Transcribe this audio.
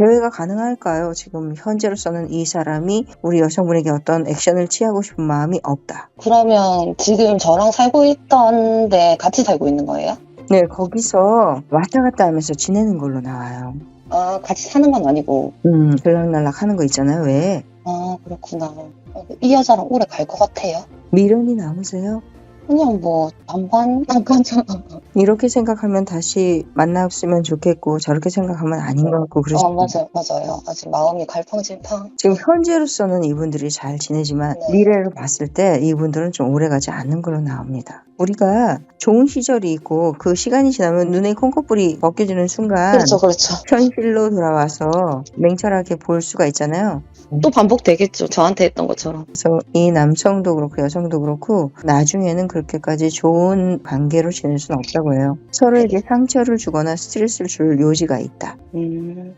대회가 가능할까요? 지금 현재로서는 이 사람이 우리 여성분에게 어떤 액션을 취하고 싶은 마음이 없다. 그러면 지금 저랑 살고 있던데 같이 살고 있는 거예요? 네, 거기서 왔다 갔다 하면서 지내는 걸로 나와요. 아, 같이 사는 건 아니고. 음, 들락날락 하는 거 있잖아요. 왜? 아, 그렇구나. 어, 이 여자랑 오래 갈 것 같아요? 미련이 남으세요? 그냥 뭐, 반반? 반반 이렇게 생각하면 다시 만났으면 좋겠고 저렇게 생각하면 아닌 것 같고 그러죠. 어, 맞아요, 맞아요. 아직 마음이 갈팡질팡. 지금 현재로서는 이분들이 잘 지내지만 네. 미래를 봤을 때 이분들은 좀 오래가지 않는 걸로 나옵니다. 우리가 좋은 시절이 있고 그 시간이 지나면 눈에 콩팥불이 벗겨지는 순간 그렇죠, 그렇죠. 현실로 돌아와서 맹철하게 볼 수가 있잖아요. 또 반복되겠죠. 저한테 했던 것처럼. 그래서 이 남성도 그렇고 여성도 그렇고 나중에는 그렇게까지 좋은 관계로 지낼 수는 없다고 해요. 서로에게 상처를 주거나 스트레스를 줄 요지가 있다. 음.